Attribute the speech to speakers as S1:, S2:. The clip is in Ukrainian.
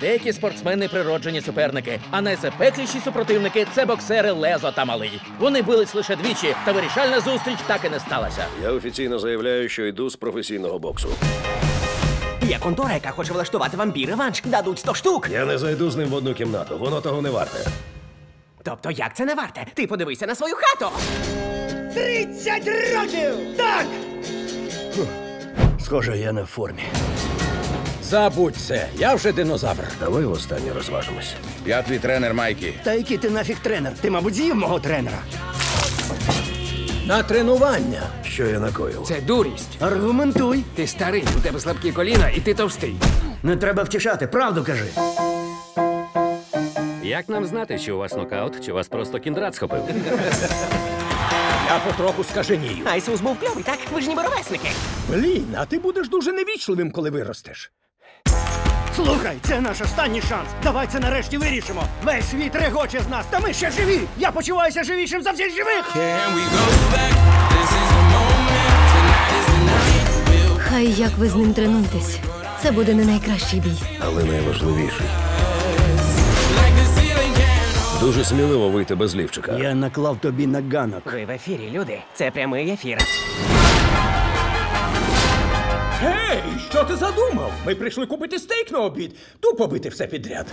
S1: Деякі спортсмени природжені суперники, а найзапекліші супротивники це боксери Лезо та Малий. Вони бились лише двічі, та вирішальна зустріч так і не сталася.
S2: Я офіційно заявляю, що йду з професійного боксу.
S3: Є контора, яка хоче влаштувати вампір реванш. Дадуть 100 штук.
S2: Я не зайду з ним в одну кімнату, воно того не варте.
S3: Тобто, як це не варте? Ти подивися на свою хату. 30 років! Так!
S4: Схоже, я не в формі.
S1: Забудь це, я вже динозавр.
S2: Давай востаннє розважимось.
S5: Я твій тренер Майкі.
S4: Та який ти нафіг тренер? Ти, мабуть, з'їв мого тренера.
S1: На тренування.
S2: Що я накоїв?
S6: Це дурість.
S4: Аргументуй.
S6: Ти старий, у тебе слабкі коліна, і ти товстий.
S4: Не треба втішати, правду кажи.
S7: Як нам знати, чи у вас нокаут, чи вас просто кіндрат схопив?
S1: Я потроху скаженію.
S3: Айсус був кльовий, так? Ви ж ніби ровесники.
S1: Блін, а ти будеш дуже невічливим, коли виростеш.
S4: Слухай, це наш останній шанс. Давай це нарешті вирішимо. Весь світ регоче з нас, та ми ще живі. Я почуваюся живішим за всіх живих.
S8: Хай як ви з ним тренуєтесь. Це буде не найкращий бій.
S2: Але найважливіший. Дуже сміливо вийти без лівчика.
S4: Я наклав тобі на ганок.
S3: Ви в ефірі, люди. Це прямий ефір.
S1: Що ти задумав? Ми прийшли купити стейк на обід. Тупо бити все підряд.